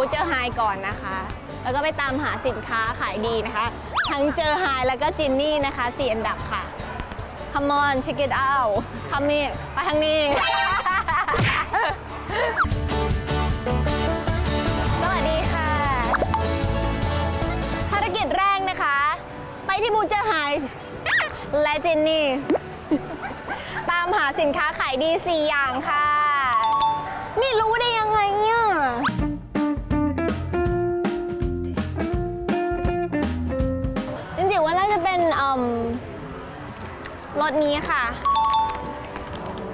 บูเจอไฮก่อนนะคะ แล้วก็ไปตามหาสินค้าขายดีนะคะ ทั้งเจอไฮแล้วก็จินนี่นะคะสี่อันดับค่ะ Come on check it out come here ไปทางนี้ สวัสดีค่ะ ภารกิจแรกนะคะ ไปที่บูเจอไฮและจินนี่ ตามหาสินค้าขายดี 4 อย่างค่ะ ไม่รู้ได้ยังไงเนี่ย รถนี้ค่ะ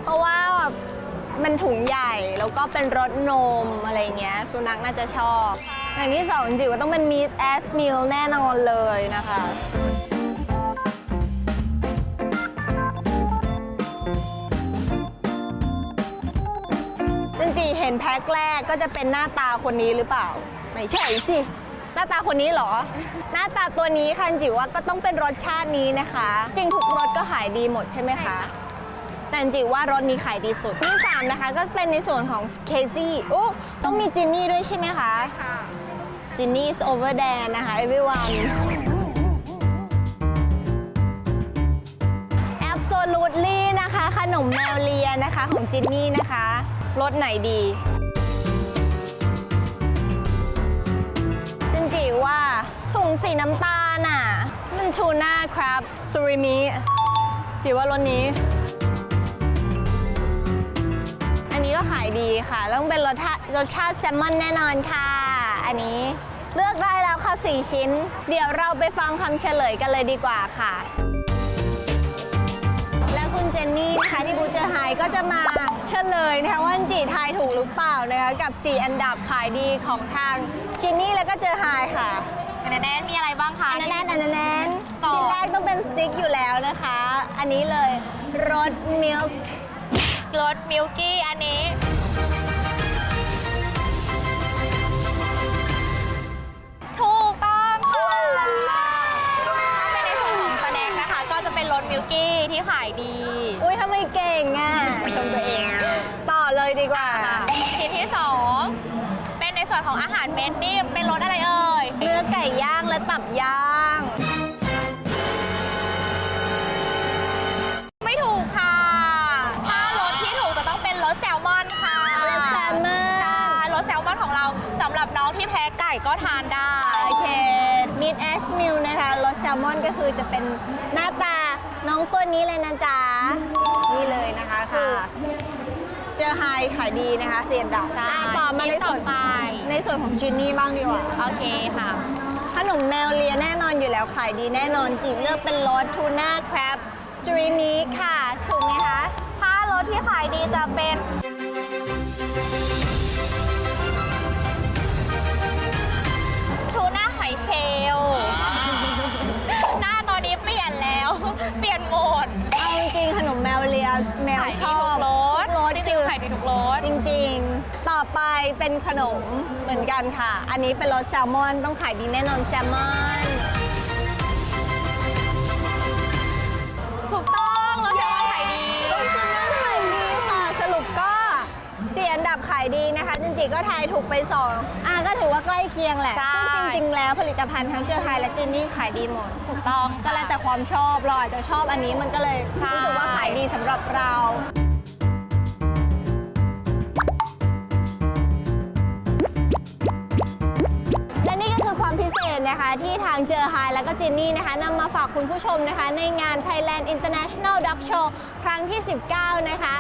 เพราะว่าแบบมันถุงใหญ่แล้วก็เป็นรสนมอะไรเงี้ยสุนัขน่าจะชอบอย่างที่สองจริงๆว่าต้องเป็น meat as meal แน่นอนเลยนะคะจริงๆเห็นแพ็คแรกก็จะเป็นหน้าตาคนนี้หรือเปล่า ไม่ใช่สิ หน้าตาคนนี้เหรอ หน้าตาตัวนี้ค่ะจริงๆว่าก็ต้องเป็นรสชาตินี้นะคะ จริงทุกรสก็ขายดีหมดใช่ไหมคะแต่จริงๆว่ารสนี้ขายดีสุดที่สามนะคะ ก็เป็นในส่วนของเคซี่โอ้ต้องมีจินนี่ด้วยใช่ไหมคะค่ะจินนี่ is over there นะคะ everyone absolutely นะคะ ขนมแมวเลียนะคะของจินนี่นะคะรสไหนดี ถุงสีน้ำตาลอะ มันทูน่าครับซูริมิจิว่ารสนี้ อันนี้ก็ขายดีค่ะ ต้องเป็นรสชาติรสชาติแซลมอนแน่นอนค่ะ อันนี้เลือกได้แล้วค่ะ 4 ชิ้น เดี๋ยวเราไปฟังคำเฉลยกันเลยดีกว่าค่ะ และคุณเจนนี่นะคะที่บูเจอร์ไฮก็จะมาเฉลยนะคะว่าจีทายถูกหรือเปล่านะคะกับ 4 อันดับขายดีของทางจินนี่แล้วก็เจอไฮค่ะ แนนมีอะไรบ้างคะอันนั้นอันนั้นต่อชิ้นแรกต้องเป็นสติ๊กอยู่แล้วนะคะ อันนี้เลยรสมิลค์รสมิลกี้อันนี้ ถูกต้องค่ะถ้าเป็นในส่วนของสแน็คนะคะ ก็จะเป็นรสมิลกี้ที่ขายดี อุ้ยทำไมเก่งอะชมตัวเอง ต่อเลยดีกว่าค่ะชิ้นที่สองเป็นในส่วนของอาหารเม็ดนี่เป็น ย่าง ไม่ถูกค่ะ ถ้ารสที่ถูกจะต้องเป็นรสแซลมอนค่ะรสแซลมอน ใช่รสแซลมอนของเราสำหรับน้องที่แพ้ไก่ก็ทานได้ โอเค meat as meal นะคะรสแซลมอนก็คือจะเป็นหน้าตาน้องตัวนี้เลยนะจ๊ะ นี่เลยนะคะคือเจอไฮขายดีนะคะเสียนดับใช่อะต่อมาในชิ้นต่ส่อวนไป ในส่วนของจินนี่บ้างดีกว่า โอเคค่ะ ขนมแมวเลียแน่นอนอยู่แล้วขายดีแน่นอนจีเลือกเป็นรสทูน่าคร b บสตรีมีค่ะถูกไหมคะถ้ารสที่ขายดีจะเป็นทูน่าหอยเชลลหน้าตอนนี้เปลี่ยนแล้ว เปลี่ยนโหมดเอาจริงๆขนมแมวเลียแมวขายดีชอบทุกรสรสจริคืงอๆขายดีทุกรสจริงๆต่ อไปเป็นขนมเหมือนกันค่ะ อันนี้เป็นรสแซลมอนต้องขายดีแน่นอนแซลมอน ถูกต้องรสแซลมอนขายดีแซลมอนขายดีค่ะ สรุปก็เสียอันดับขายดีนะคะ จริงๆก็ทายถูกไปสองอะก็ถือว่าใกล้เคียงแหละใช่ ซึ่งจริงๆแล้วผลิตภัณฑ์ทั้งเจอไฮและจินนี่ขายดีหมด ถูกต้องก็แล้วแต่ความชอบเราอาจจะชอบอันนี้มันก็เลย ใช่ รู้สึกว่าขายดีสำหรับเรา นะคะ ที่ทางเจอไฮแล้วก็จินนี่นะคะนำมาฝากคุณผู้ชมนะคะ ในงาน Thailand International Dog Show ครั้งที่ 19 นะคะ